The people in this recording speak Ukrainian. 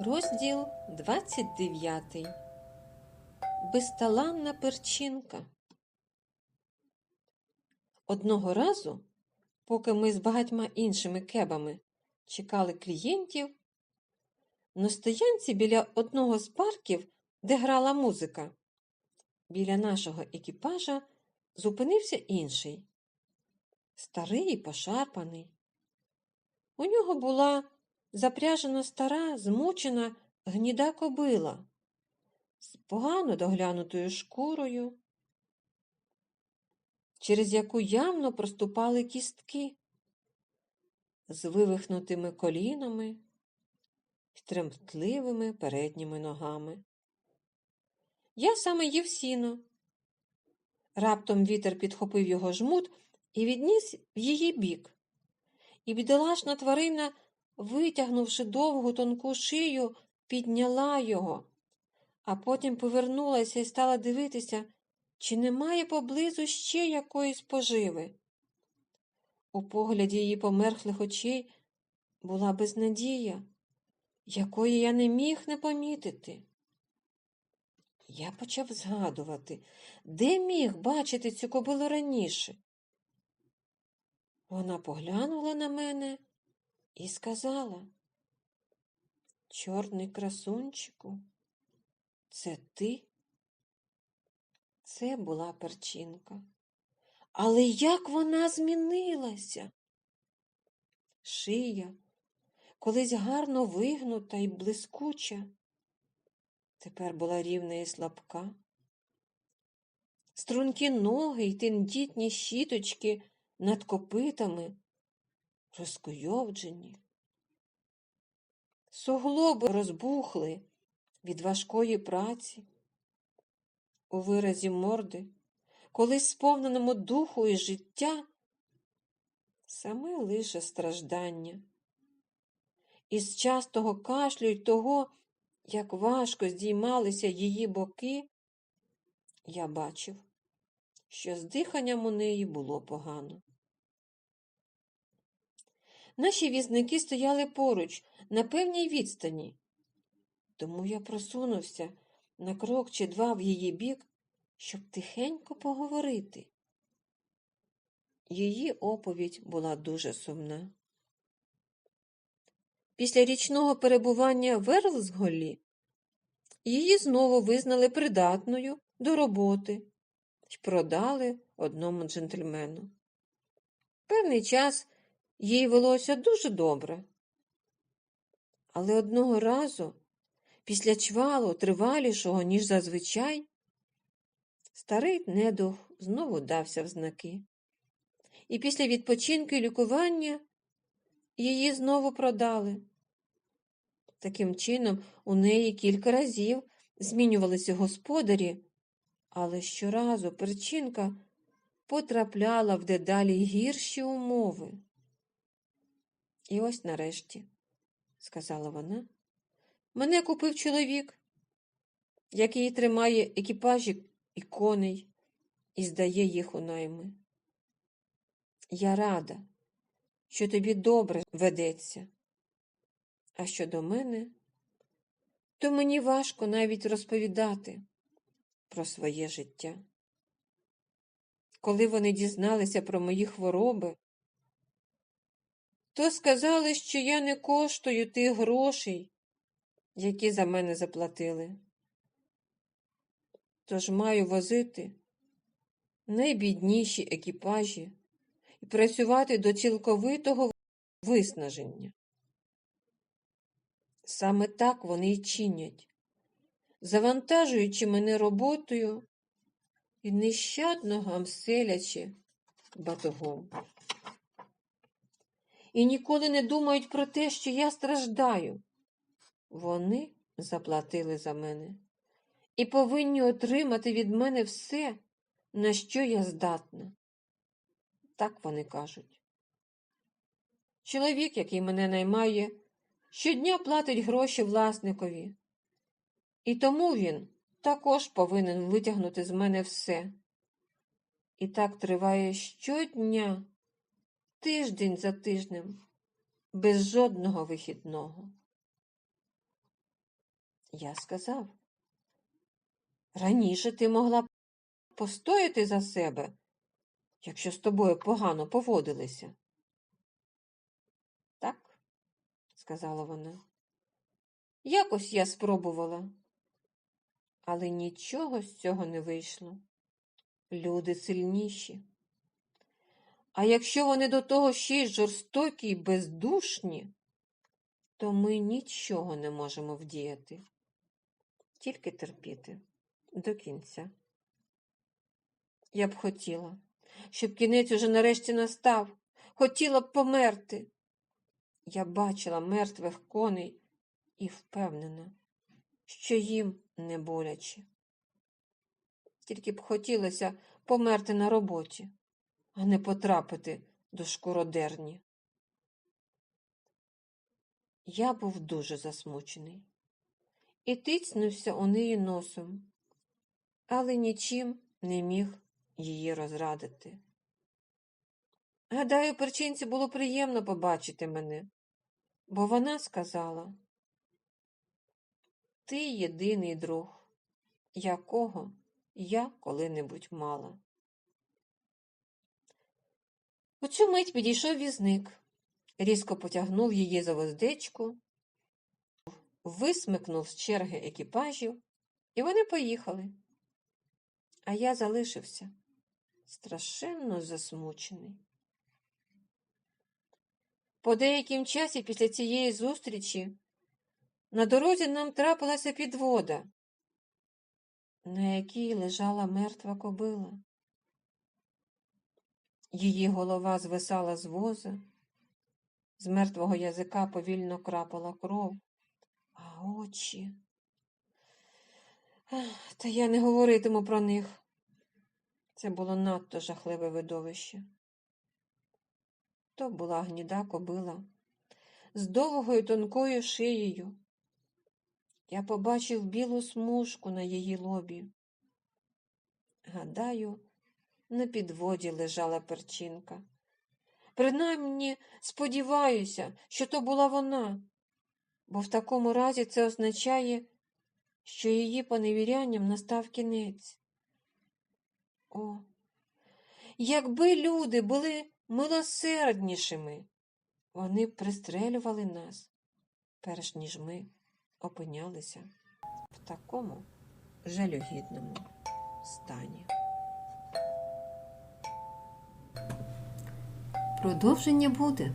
Розділ 29. Безталанна перчинка. Одного разу, поки ми з багатьма іншими кебами чекали клієнтів, на стоянці біля одного з парків, де грала музика, біля нашого екіпажа зупинився інший, старий і пошарпаний. У нього була запряжена стара, змучена гніда кобила з погано доглянутою шкурою, через яку явно проступали кістки, з вивихнутими колінами й тремтливими передніми ногами. Я саме їв сіно. Раптом вітер підхопив його жмут і відніс в її бік. І бідолашна тварина витягнувши довгу тонку шию, підняла його, а потім повернулася і стала дивитися, чи немає поблизу ще якоїсь поживи. У погляді її померхлих очей була безнадія, якої я не міг не помітити. Я почав згадувати, де міг бачити цю кобилу раніше. Вона поглянула на мене і сказала, Чорний красунчику, це ти? Це була перчинка. Але як вона змінилася? Шия, колись гарно вигнута і блискуча, тепер була рівна і слабка. Стрункі ноги й тендітні щіточки над копитами розкуйовджені. Суглоби розбухли від важкої праці. У виразі морди, колись сповненому духу і життя, саме лише страждання. Із частого кашлю й того, як важко здіймалися її боки, я бачив, що з диханням у неї було погано. Наші візники стояли поруч, на певній відстані. Тому я просунувся на крок чи два в її бік, щоб тихенько поговорити. Її оповідь була дуже сумна. Після річного перебування в Ерлсголі її знову визнали придатною до роботи і продали одному джентльмену. Певний час їй велося дуже добре. Але одного разу, після чвалу, тривалішого, ніж зазвичай, старий недух знову дався в знаки. І після відпочинку і лікування її знову продали. Таким чином, у неї кілька разів змінювалися господарі, але щоразу причинка потрапляла в дедалі гірші умови. І ось нарешті, сказала вона, мене купив чоловік, який тримає екіпажі і коней і здає їх у найми. Я рада, що тобі добре ведеться. А щодо мене, то мені важко навіть розповідати про своє життя. Коли вони дізналися про мої хвороби, то сказали, що я не коштую тих грошей, які за мене заплатили. Тож маю возити найбідніші екіпажі і працювати до цілковитого виснаження. Саме так вони й чинять, завантажуючи мене роботою і нещадно гамселячи батогом і ніколи не думають про те, що я страждаю. Вони заплатили за мене і повинні отримати від мене все, на що я здатна. Так вони кажуть. Чоловік, який мене наймає, щодня платить гроші власникові, і тому він також повинен витягнути з мене все. І так триває щодня тиждень за тижнем, без жодного вихідного. Я сказав. Раніше ти могла постояти за себе, якщо з тобою погано поводилися. Так, сказала вона. Якось я спробувала, але нічого з цього не вийшло. Люди сильніші. А якщо вони до того ще й жорстокі й бездушні, то ми нічого не можемо вдіяти, тільки терпіти до кінця. Я б хотіла, щоб кінець уже нарешті настав, хотіла б померти. Я бачила мертвих коней і впевнена, що їм не боляче. Тільки б хотілося померти на роботі, а не потрапити до шкуродерні. Я був дуже засмучений і тицнувся у неї носом, але нічим не міг її розрадити. Гадаю, перчинці було приємно побачити мене, бо вона сказала Ти єдиний друг, якого я коли-небудь мала. У цю мить підійшов візник, різко потягнув її за воздечку, висмикнув з черги екіпажів, і вони поїхали. А я залишився страшенно засмучений. По деяким часі після цієї зустрічі на дорозі нам трапилася підвода, на якій лежала мертва кобила. Її голова звисала з воза, з мертвого язика повільно крапала кров, а очі. Та я не говоритиму про них. Це було надто жахливе видовище. То була гніда кобила з довгою тонкою шиєю. Я побачив білу смужку на її лобі. Гадаю, на підводі лежала перчинка. Принаймні, сподіваюся, що то була вона, бо в такому разі це означає, що її поневірянням настав кінець. О, якби люди були милосерднішими, вони б пристрелювали нас, перш ніж ми опинялися в такому жалюгідному стані. Продовження буде.